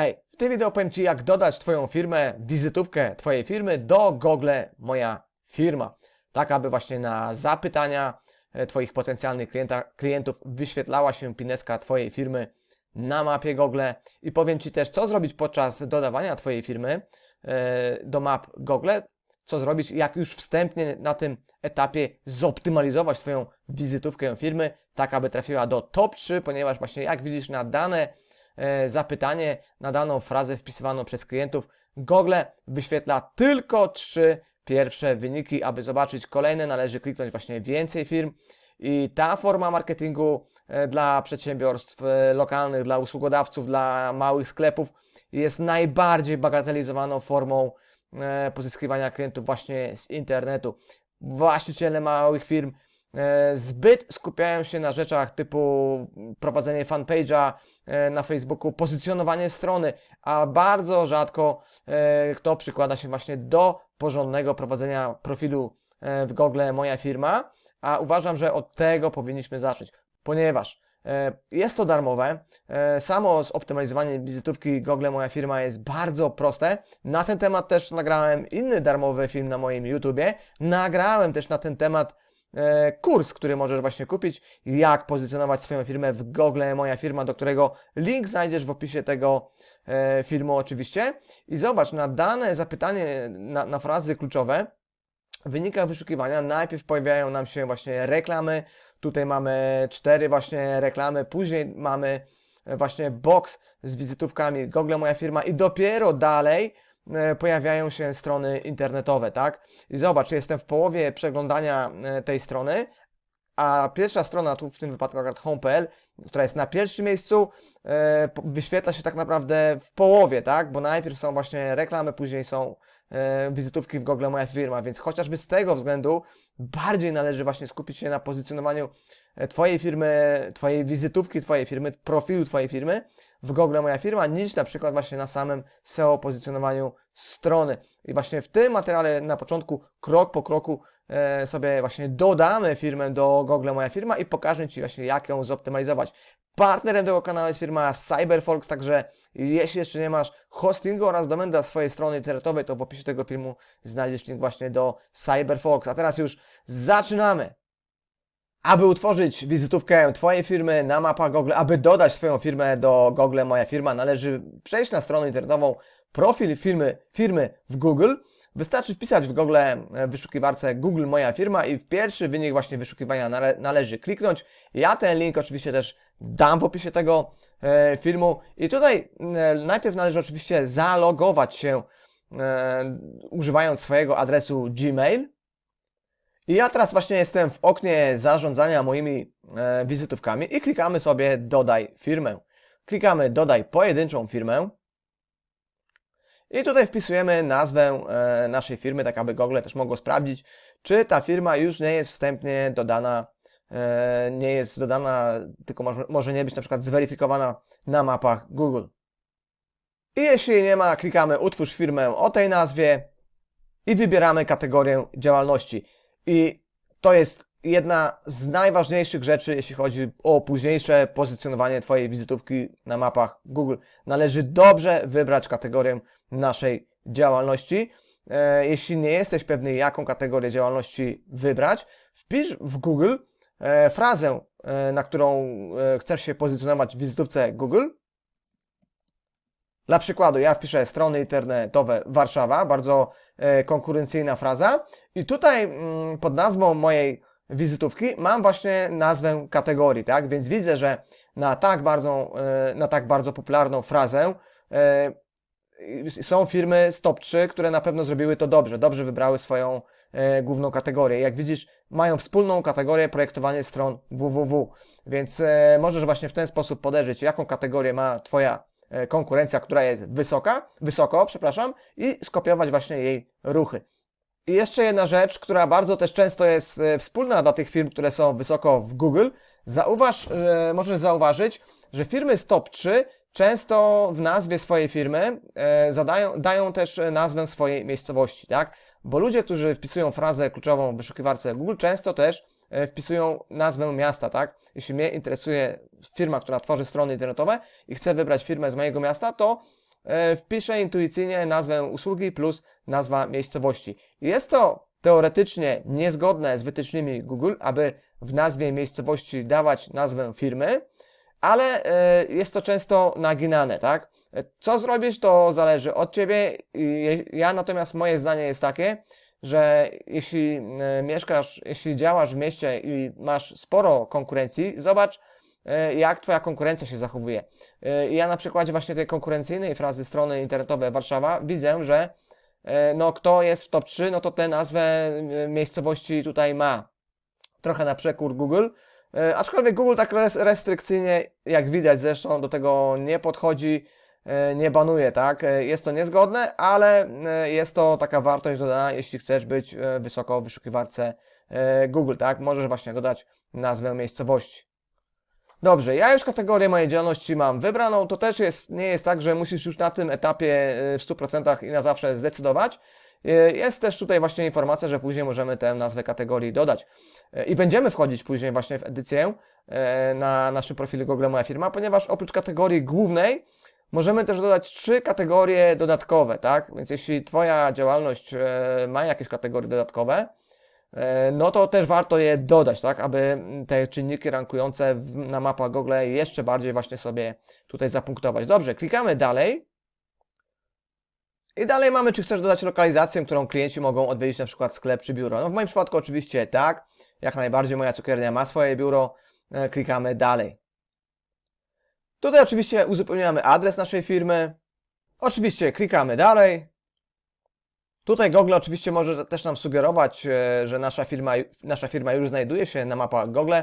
Hej, w tym wideo powiem Ci, jak dodać Twoją firmę, wizytówkę Twojej firmy do Google Moja Firma. Tak, aby właśnie na zapytania e, Twoich potencjalnych klienta, klientów wyświetlała się pineska Twojej firmy na mapie Google. I powiem Ci też, co zrobić podczas dodawania Twojej firmy e, do map Google, co zrobić, jak już wstępnie na tym etapie zoptymalizować Twoją wizytówkę firmy, tak aby trafiła do top 3, ponieważ właśnie jak widzisz na dane zapytanie, na daną frazę wpisywaną przez klientów, Google wyświetla tylko trzy pierwsze wyniki, aby zobaczyć kolejne należy kliknąć właśnie więcej firm. I ta forma marketingu e, dla przedsiębiorstw e, lokalnych, dla usługodawców, dla małych sklepów jest najbardziej bagatelizowaną formą e, pozyskiwania klientów właśnie z internetu. Właściciele małych firm e, zbyt skupiają się na rzeczach typu prowadzenie fanpage'a e, na Facebooku, pozycjonowanie strony, a bardzo rzadko e, kto przykłada się właśnie do porządnego prowadzenia profilu e, w Google Moja Firma, a uważam, że od tego powinniśmy zacząć, ponieważ e, jest to darmowe. E, Samo zoptymalizowanie wizytówki Google Moja Firma jest bardzo proste. Na ten temat też nagrałem inny darmowy film na moim YouTubie. Nagrałem też na ten temat e, kurs, który możesz właśnie kupić, jak pozycjonować swoją firmę w Google Moja Firma, do którego link znajdziesz w opisie tego e, filmu oczywiście. I zobacz, na dane zapytanie, na, na frazy kluczowe, w wynikach wyszukiwania najpierw pojawiają nam się właśnie reklamy. Tutaj mamy cztery właśnie reklamy, później mamy e, właśnie box z wizytówkami Google Moja Firma i dopiero dalej e, pojawiają się strony internetowe, tak? I zobacz, jestem w połowie przeglądania e, tej strony, a pierwsza strona, tu w tym wypadku akurat home.pl, która jest na pierwszym miejscu, e, wyświetla się tak naprawdę w połowie, tak? Bo najpierw są właśnie reklamy, później są e, wizytówki w Google Moja Firma, więc chociażby z tego względu bardziej należy właśnie skupić się na pozycjonowaniu e, Twojej firmy, Twojej wizytówki Twojej firmy, profilu Twojej firmy w Google Moja Firma, niż na przykład właśnie na samym SEO pozycjonowaniu strony. I właśnie w tym materiale na początku, krok po kroku e, sobie właśnie dodamy firmę do Google Moja Firma i pokażę Ci właśnie jak ją zoptymalizować. Partnerem tego kanału jest firma Cyberfolks, także jeśli jeszcze nie masz hostingu oraz domeny dla swojej strony internetowej, to w opisie tego filmu znajdziesz link właśnie do Cyberfolks. A teraz już zaczynamy! Aby utworzyć wizytówkę Twojej firmy na mapach Google, aby dodać swoją firmę do Google Moja Firma, należy przejść na stronę internetową profil firmy, firmy w Google. Wystarczy wpisać w Google e, wyszukiwarce Google Moja Firma i w pierwszy wynik właśnie wyszukiwania nale należy kliknąć. Ja ten link oczywiście też dam w opisie tego e, filmu. I tutaj e, najpierw należy oczywiście zalogować się e, używając swojego adresu Gmail. I ja teraz właśnie jestem w oknie zarządzania moimi wizytówkami i klikamy sobie dodaj firmę. Klikamy dodaj pojedynczą firmę. I tutaj wpisujemy nazwę naszej firmy, tak aby Google też mogło sprawdzić, czy ta firma już nie jest wstępnie dodana, nie jest dodana, tylko może, może nie być na przykład zweryfikowana na mapach Google. I jeśli nie ma, klikamy utwórz firmę o tej nazwie i wybieramy kategorię działalności. I to jest jedna z najważniejszych rzeczy, jeśli chodzi o późniejsze pozycjonowanie Twojej wizytówki na mapach Google. Należy dobrze wybrać kategorię naszej działalności. E, Jeśli nie jesteś pewny, jaką kategorię działalności wybrać, wpisz w Google e, frazę, e, na którą e, chcesz się pozycjonować w wizytówce Google. Dla przykładu, ja wpiszę strony internetowe Warszawa, bardzo konkurencyjna fraza. I tutaj mm, pod nazwą mojej wizytówki mam właśnie nazwę kategorii, tak? Więc widzę, że na tak bardzo, na tak bardzo popularną frazę są firmy z top 3, które na pewno zrobiły to dobrze, dobrze wybrały swoją e, główną kategorię. Jak widzisz, mają wspólną kategorię projektowanie stron www, więc e, możesz właśnie w ten sposób podejrzeć, jaką kategorię ma Twoja e, konkurencja, która jest wysoka, wysoko, przepraszam, i skopiować właśnie jej ruchy. I jeszcze jedna rzecz, która bardzo też często jest wspólna dla tych firm, które są wysoko w Google. Zauważ, możesz zauważyć, że firmy z top 3 często w nazwie swojej firmy e, zadają, dają też e, nazwę swojej miejscowości, tak? Bo ludzie, którzy wpisują frazę kluczową w wyszukiwarce Google, często też e, wpisują nazwę miasta, tak? Jeśli mnie interesuje firma, która tworzy strony internetowe i chcę wybrać firmę z mojego miasta, to wpiszę intuicyjnie nazwę usługi plus nazwa miejscowości. Jest to teoretycznie niezgodne z wytycznymi Google, aby w nazwie miejscowości dawać nazwę firmy, ale e, jest to często naginane, tak? Co zrobisz, to zależy od Ciebie. Ja natomiast moje zdanie jest takie, że jeśli e, mieszkasz, jeśli działasz w mieście i masz sporo konkurencji, zobacz, e, jak Twoja konkurencja się zachowuje. Ja na przykładzie właśnie tej konkurencyjnej frazy strony internetowej Warszawa widzę, że no, kto jest w top 3, no to tę nazwę miejscowości tutaj ma. Trochę na przekór Google. E, Aczkolwiek Google tak res- restrykcyjnie, jak widać zresztą, do tego nie podchodzi, e, nie banuje, tak? E, Jest to niezgodne, ale jest to taka wartość dodana, jeśli chcesz być wysoko w wyszukiwarce Google, tak? Możesz właśnie dodać nazwę miejscowości. Dobrze, ja już kategorię mojej działalności mam wybraną. To też jest, nie jest tak, że musisz już na tym etapie w 100% i na zawsze zdecydować. E, Jest też tutaj właśnie informacja, że później możemy tę nazwę kategorii dodać. E, I będziemy wchodzić później właśnie w edycję e, na naszym profilu Google Moja Firma, ponieważ oprócz kategorii głównej możemy też dodać trzy kategorie dodatkowe, tak? Więc jeśli Twoja działalność ma jakieś kategorie dodatkowe, no to też warto je dodać, tak? Aby te czynniki rankujące na mapach Google jeszcze bardziej właśnie sobie tutaj zapunktować. Dobrze, klikamy dalej. I dalej mamy, czy chcesz dodać lokalizację, którą klienci mogą odwiedzić, na przykład sklep czy biuro. No w moim przypadku oczywiście tak, jak najbardziej moja cukiernia ma swoje biuro, E, klikamy dalej. Tutaj oczywiście uzupełniamy adres naszej firmy, oczywiście klikamy dalej. Tutaj Google oczywiście może też nam sugerować, e, że nasza firma, nasza firma już znajduje się na mapach Google,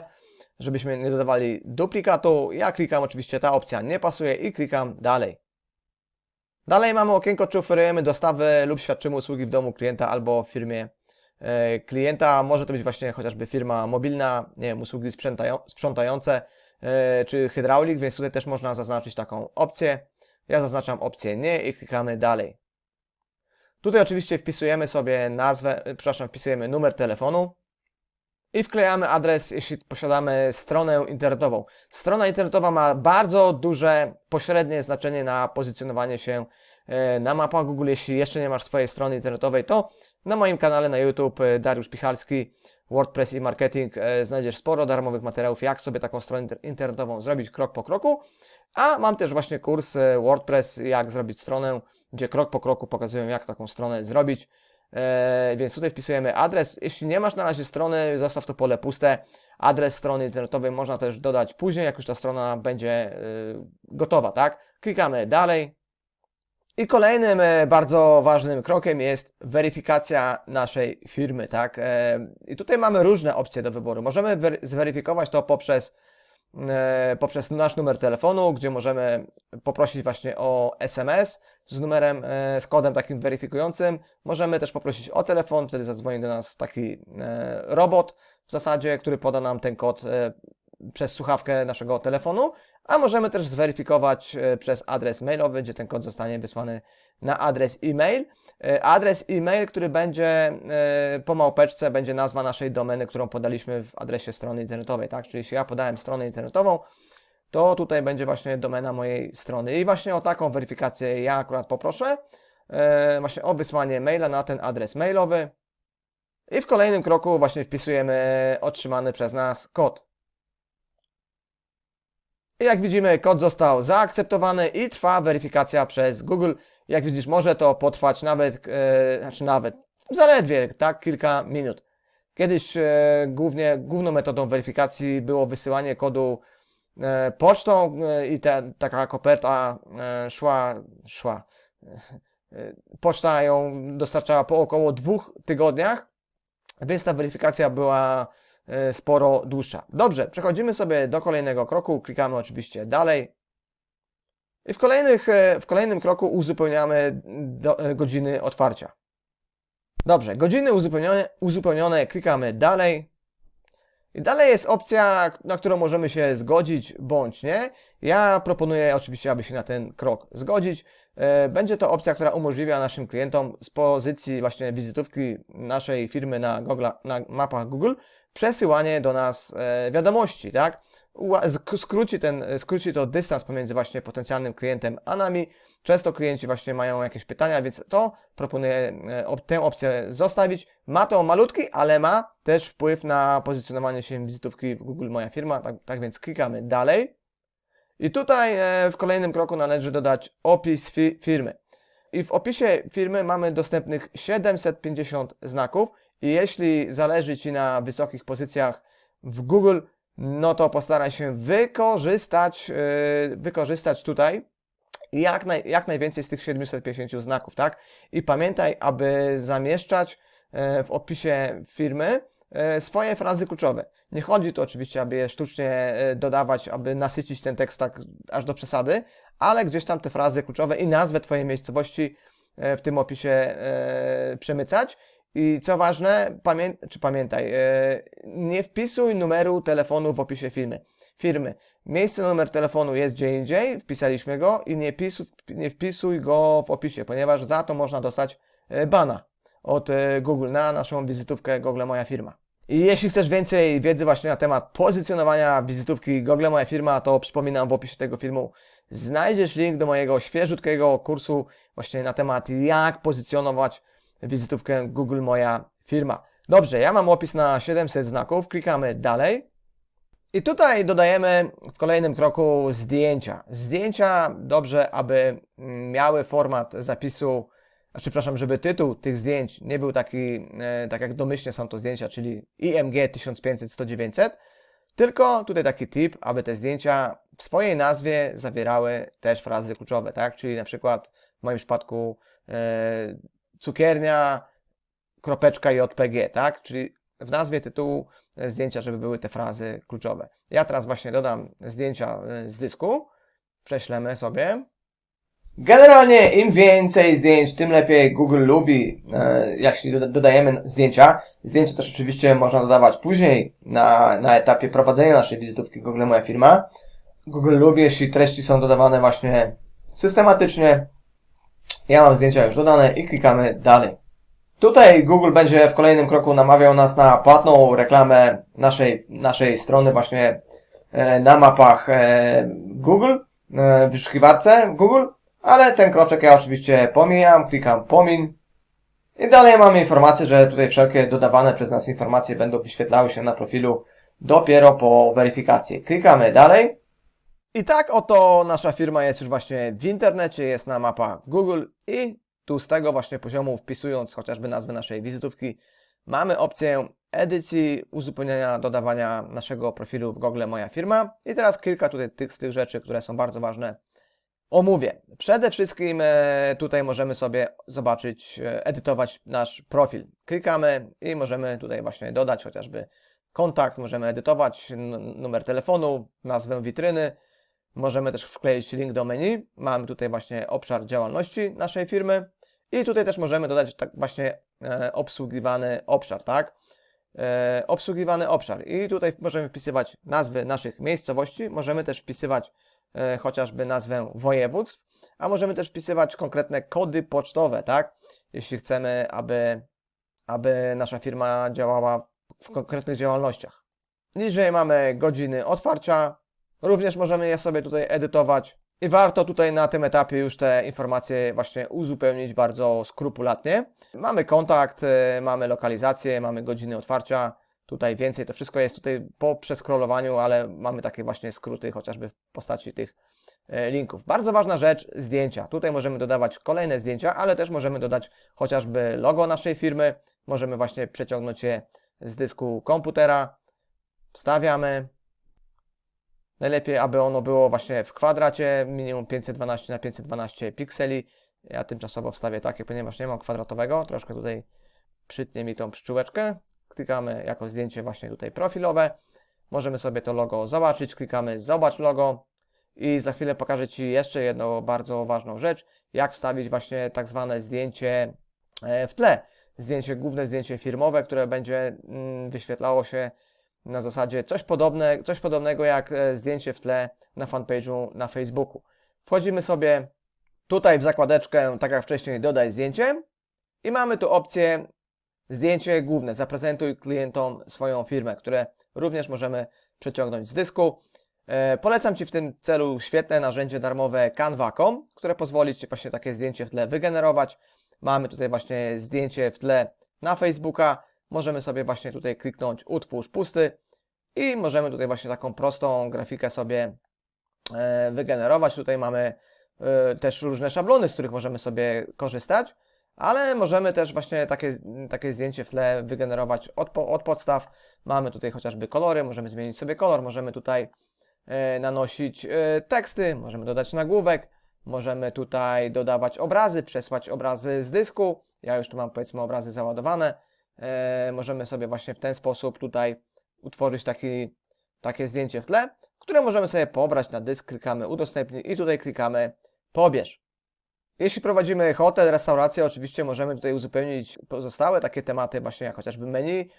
żebyśmy nie dodawali duplikatu. Ja klikam oczywiście, ta opcja nie pasuje i klikam dalej. Dalej mamy okienko, czy oferujemy dostawę lub świadczymy usługi w domu klienta albo w firmie e, klienta. Może to być właśnie chociażby firma mobilna, nie wiem, usługi sprzątają, sprzątające e, czy hydraulik, więc tutaj też można zaznaczyć taką opcję. Ja zaznaczam opcję nie i klikamy dalej. Tutaj oczywiście wpisujemy sobie nazwę, e, przepraszam, wpisujemy numer telefonu i wklejamy adres, jeśli posiadamy stronę internetową. Strona internetowa ma bardzo duże pośrednie znaczenie na pozycjonowanie się e, na mapach Google. Jeśli jeszcze nie masz swojej strony internetowej, to na moim kanale na YouTube e, Dariusz Pichalski, WordPress i Marketing e, znajdziesz sporo darmowych materiałów, jak sobie taką stronę inter- internetową zrobić krok po kroku. A mam też właśnie kurs WordPress, jak zrobić stronę, gdzie krok po kroku pokazuję, jak taką stronę zrobić. E, więc tutaj wpisujemy adres. Jeśli nie masz na razie strony, zostaw to pole puste. Adres strony internetowej można też dodać później, jak już ta strona będzie e, gotowa, tak? Klikamy dalej. I kolejnym e, bardzo ważnym krokiem jest weryfikacja naszej firmy, tak? I tutaj mamy różne opcje do wyboru. Możemy wery- zweryfikować to poprzez, poprzez nasz numer telefonu, gdzie możemy poprosić właśnie o SMS z numerem, e, z kodem takim weryfikującym. Możemy też poprosić o telefon, wtedy zadzwoni do nas taki e, robot w zasadzie, który poda nam ten kod e, przez słuchawkę naszego telefonu, a możemy też zweryfikować e, przez adres mailowy, gdzie ten kod zostanie wysłany na adres e-mail. E, Adres e-mail, który będzie e, po małpeczce, będzie nazwa naszej domeny, którą podaliśmy w adresie strony internetowej, tak? Czyli jeśli ja podałem stronę internetową, to tutaj będzie właśnie domena mojej strony. I właśnie o taką weryfikację ja akurat poproszę, właśnie o wysłanie maila na ten adres mailowy. I w kolejnym kroku właśnie wpisujemy otrzymany przez nas kod. Jak widzimy, kod został zaakceptowany i trwa weryfikacja przez Google. Jak widzisz, może to potrwać nawet, e, znaczy nawet, zaledwie, tak, kilka minut. Kiedyś e, głównie, główną metodą weryfikacji było wysyłanie kodu e, pocztą e, i ta, taka koperta e, szła, szła. E, poczta ją dostarczała po około dwóch tygodniach, więc ta weryfikacja była sporo dłuższa. Dobrze, przechodzimy sobie do kolejnego kroku, klikamy oczywiście dalej. I w, kolejnych, e, w kolejnym kroku uzupełniamy do, e, godziny otwarcia. Dobrze, godziny uzupełnione, uzupełnione, klikamy dalej. I dalej jest opcja, na którą możemy się zgodzić bądź nie. Ja proponuję oczywiście, aby się na ten krok zgodzić. E, Będzie to opcja, która umożliwia naszym klientom z pozycji właśnie wizytówki naszej firmy na, Google, na mapach Google przesyłanie do nas e, wiadomości, tak? Skróci, ten, skróci to dystans pomiędzy właśnie potencjalnym klientem a nami Często klienci właśnie mają jakieś pytania, więc to proponuję e, tę opcję zostawić. Ma to malutki, ale ma też wpływ na pozycjonowanie się wizytówki w Google Moja Firma, tak, tak więc klikamy dalej. I tutaj e, w kolejnym kroku należy dodać opis fi- firmy. I w opisie firmy mamy dostępnych 750 znaków i jeśli zależy Ci na wysokich pozycjach w Google, no to postaraj się wykorzystać, yy, wykorzystać tutaj jak, naj, jak najwięcej z tych 750 znaków, tak? I pamiętaj, aby zamieszczać e, w opisie firmy e, swoje frazy kluczowe. Nie chodzi tu oczywiście, aby je sztucznie e, dodawać, aby nasycić ten tekst tak aż do przesady, ale gdzieś tam te frazy kluczowe i nazwę Twojej miejscowości e, w tym opisie e, przemycać. I co ważne, pamię czy pamiętaj, e, nie wpisuj numeru telefonu w opisie firmy. firmy. Miejsce numer telefonu jest gdzie indziej, wpisaliśmy go i nie, nie wpisuj go w opisie, ponieważ za to można dostać e, bana od e, Google na naszą wizytówkę Google Moja Firma. I jeśli chcesz więcej wiedzy właśnie na temat pozycjonowania wizytówki Google Moja Firma, to przypominam w opisie tego filmu znajdziesz link do mojego świeżutkiego kursu właśnie na temat jak pozycjonować wizytówkę Google Moja Firma. Dobrze, ja mam opis na 700 znaków, klikamy dalej. I tutaj dodajemy w kolejnym kroku zdjęcia. Zdjęcia dobrze, aby miały format zapisu, znaczy, przepraszam, żeby tytuł tych zdjęć nie był taki, e, tak jak domyślnie są to zdjęcia, czyli IMG 1500-1900, tylko tutaj taki tip, aby te zdjęcia w swojej nazwie zawierały też frazy kluczowe, tak? Czyli na przykład w moim przypadku e, cukiernia, kropeczka JPG, tak? Czyli w nazwie tytułu e, zdjęcia, żeby były te frazy kluczowe. Ja teraz właśnie dodam zdjęcia e, z dysku, prześlemy sobie. Generalnie im więcej zdjęć, tym lepiej Google lubi, e, jeśli doda- dodajemy zdjęcia. Zdjęcia też oczywiście można dodawać później na, na etapie prowadzenia naszej wizytówki Google Moja Firma. Google lubi, jeśli treści są dodawane właśnie systematycznie. Ja mam zdjęcia już dodane i klikamy dalej. Tutaj Google będzie w kolejnym kroku namawiał nas na płatną reklamę naszej, naszej strony właśnie e, na mapach e, Google, e, w wyszukiwarce Google, ale ten kroczek ja oczywiście pomijam, klikam pomin i dalej mamy informację, że tutaj wszelkie dodawane przez nas informacje będą wyświetlały się na profilu dopiero po weryfikacji. Klikamy dalej. I tak oto nasza firma jest już właśnie w internecie, jest na mapach Google i tu z tego właśnie poziomu wpisując chociażby nazwę naszej wizytówki mamy opcję edycji, uzupełniania, dodawania naszego profilu w Google Moja Firma i teraz kilka tutaj tych, z tych rzeczy, które są bardzo ważne omówię. Przede wszystkim e, tutaj możemy sobie zobaczyć, e, edytować nasz profil. Klikamy i możemy tutaj właśnie dodać chociażby kontakt, możemy edytować numer telefonu, nazwę witryny, Możemy też wkleić link do menu. Mamy tutaj właśnie obszar działalności naszej firmy i tutaj też możemy dodać tak właśnie e, obsługiwany obszar, tak? E, obsługiwany obszar i tutaj możemy wpisywać nazwy naszych miejscowości, możemy też wpisywać e, chociażby nazwę województw, a możemy też wpisywać konkretne kody pocztowe, tak? Jeśli chcemy, aby, aby nasza firma działała w konkretnych działalnościach. Niżej mamy godziny otwarcia, Również możemy je sobie tutaj edytować i warto tutaj na tym etapie już te informacje właśnie uzupełnić bardzo skrupulatnie. Mamy kontakt, y, mamy lokalizację, mamy godziny otwarcia, tutaj więcej, to wszystko jest tutaj po przeskrolowaniu, ale mamy takie właśnie skróty chociażby w postaci tych y, linków. Bardzo ważna rzecz, zdjęcia. Tutaj możemy dodawać kolejne zdjęcia, ale też możemy dodać chociażby logo naszej firmy, możemy właśnie przeciągnąć je z dysku komputera, wstawiamy, Najlepiej, aby ono było właśnie w kwadracie, minimum 512 na 512 pikseli. Ja tymczasowo wstawię takie, ponieważ nie mam kwadratowego. Troszkę tutaj przytnie mi tą pszczółeczkę. Klikamy jako zdjęcie właśnie tutaj profilowe. Możemy sobie to logo zobaczyć. Klikamy zobacz logo. I za chwilę pokażę Ci jeszcze jedną bardzo ważną rzecz. Jak wstawić właśnie tak zwane zdjęcie e, w tle. Zdjęcie, główne zdjęcie firmowe, które będzie mm, wyświetlało się na zasadzie coś, podobne, coś podobnego jak e, zdjęcie w tle na fanpage'u na Facebooku. Wchodzimy sobie tutaj w zakładeczkę, tak jak wcześniej, dodaj zdjęcie i mamy tu opcję zdjęcie główne, zaprezentuj klientom swoją firmę, które również możemy przeciągnąć z dysku. E, Polecam Ci w tym celu świetne narzędzie darmowe Canva.com, które pozwoli Ci właśnie takie zdjęcie w tle wygenerować. Mamy tutaj właśnie zdjęcie w tle na Facebooka. Możemy sobie właśnie tutaj kliknąć utwórz pusty i możemy tutaj właśnie taką prostą grafikę sobie e, wygenerować. Tutaj mamy e, też różne szablony, z których możemy sobie korzystać, ale możemy też właśnie takie, takie zdjęcie w tle wygenerować od, od podstaw. Mamy tutaj chociażby kolory, możemy zmienić sobie kolor, możemy tutaj e, nanosić teksty, możemy dodać nagłówek, możemy tutaj dodawać obrazy, przesłać obrazy z dysku. Ja już tu mam powiedzmy obrazy załadowane. E, możemy sobie właśnie w ten sposób tutaj utworzyć taki, takie zdjęcie w tle, które możemy sobie pobrać na dysk, klikamy udostępnij i tutaj klikamy pobierz. Jeśli prowadzimy hotel, restaurację, oczywiście możemy tutaj uzupełnić pozostałe takie tematy, właśnie jak chociażby menu,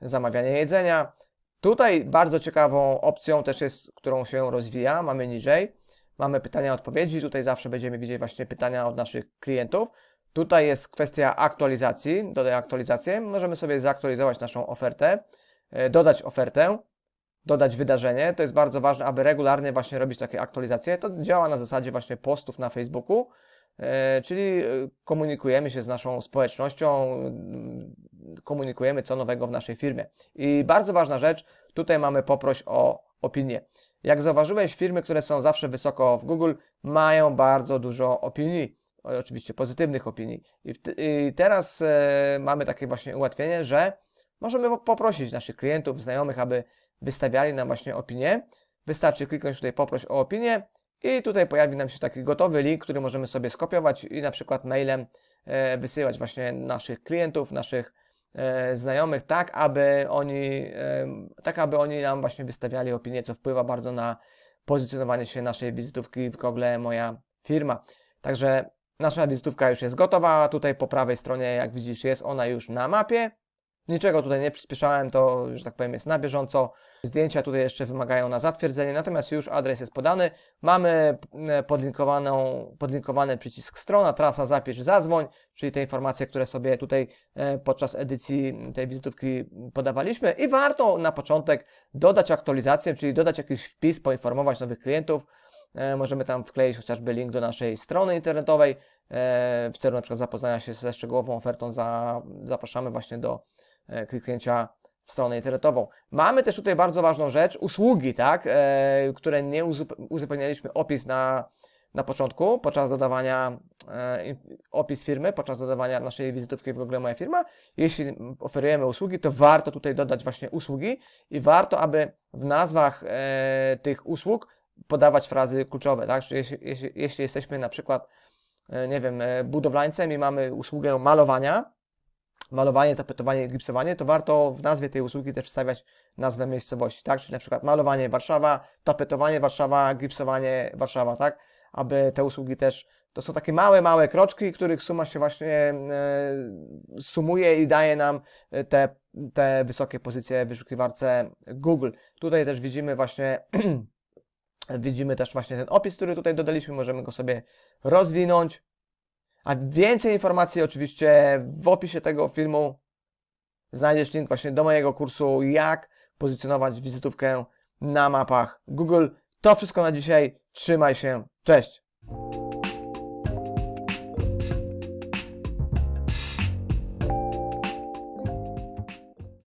zamawianie jedzenia. Tutaj bardzo ciekawą opcją też jest, którą się rozwija, mamy niżej. Mamy pytania, odpowiedzi. Tutaj zawsze będziemy widzieć właśnie pytania od naszych klientów. Tutaj jest kwestia aktualizacji. Dodaj aktualizację. Możemy sobie zaktualizować naszą ofertę, e, dodać ofertę, dodać wydarzenie. To jest bardzo ważne, aby regularnie właśnie robić takie aktualizacje. To działa na zasadzie właśnie postów na Facebooku, e, czyli e, komunikujemy się z naszą społecznością, mm, komunikujemy co nowego w naszej firmie. I bardzo ważna rzecz, tutaj mamy poproś o opinię. Jak zauważyłeś, firmy, które są zawsze wysoko w Google, mają bardzo dużo opinii, oczywiście pozytywnych opinii. I, i teraz e, mamy takie właśnie ułatwienie, że możemy po- poprosić naszych klientów, znajomych, aby wystawiali nam właśnie opinię. Wystarczy kliknąć tutaj poproś o opinię i tutaj pojawi nam się taki gotowy link, który możemy sobie skopiować i na przykład mailem e, wysyłać właśnie naszych klientów, naszych e, znajomych, tak aby oni, e, tak aby oni nam właśnie wystawiali opinię, co wpływa bardzo na pozycjonowanie się naszej wizytówki w Google Moja Firma. Także nasza wizytówka już jest gotowa, tutaj po prawej stronie, jak widzisz, jest ona już na mapie. Niczego tutaj nie przyspieszałem, to, że tak powiem, jest na bieżąco. Zdjęcia tutaj jeszcze wymagają na zatwierdzenie, natomiast już adres jest podany. Mamy e, podlinkowaną, podlinkowany przycisk strona, trasa, zapisz, zadzwoń, czyli te informacje, które sobie tutaj e, podczas edycji tej wizytówki podawaliśmy. I warto na początek dodać aktualizację, czyli dodać jakiś wpis, poinformować nowych klientów. E, Możemy tam wkleić chociażby link do naszej strony internetowej. E, W celu na przykład zapoznania się ze szczegółową ofertą za, zapraszamy właśnie do e, kliknięcia w stronę internetową. Mamy też tutaj bardzo ważną rzecz, usługi, tak, które nie uzup- uzupełnialiśmy opis na, na początku, podczas dodawania opis firmy, podczas dodawania naszej wizytówki w Google Moja Firma. Jeśli oferujemy usługi, to warto tutaj dodać właśnie usługi i warto, aby w nazwach tych usług podawać frazy kluczowe, tak? Jeśli, jeśli, jeśli jesteśmy na przykład, e, nie wiem, e, budowlańcem i mamy usługę malowania, malowanie, tapetowanie, gipsowanie, to warto w nazwie tej usługi też wstawiać nazwę miejscowości, tak? Czyli na przykład malowanie Warszawa, tapetowanie Warszawa, gipsowanie Warszawa, tak? Aby te usługi też, to są takie małe, małe kroczki, których suma się właśnie e, sumuje i daje nam e, te, te wysokie pozycje w wyszukiwarce Google. Tutaj też widzimy właśnie Widzimy też właśnie ten opis, który tutaj dodaliśmy, możemy go sobie rozwinąć. A więcej informacji oczywiście w opisie tego filmu znajdziesz link właśnie do mojego kursu, jak pozycjonować wizytówkę na mapach Google. To wszystko na dzisiaj. Trzymaj się. Cześć!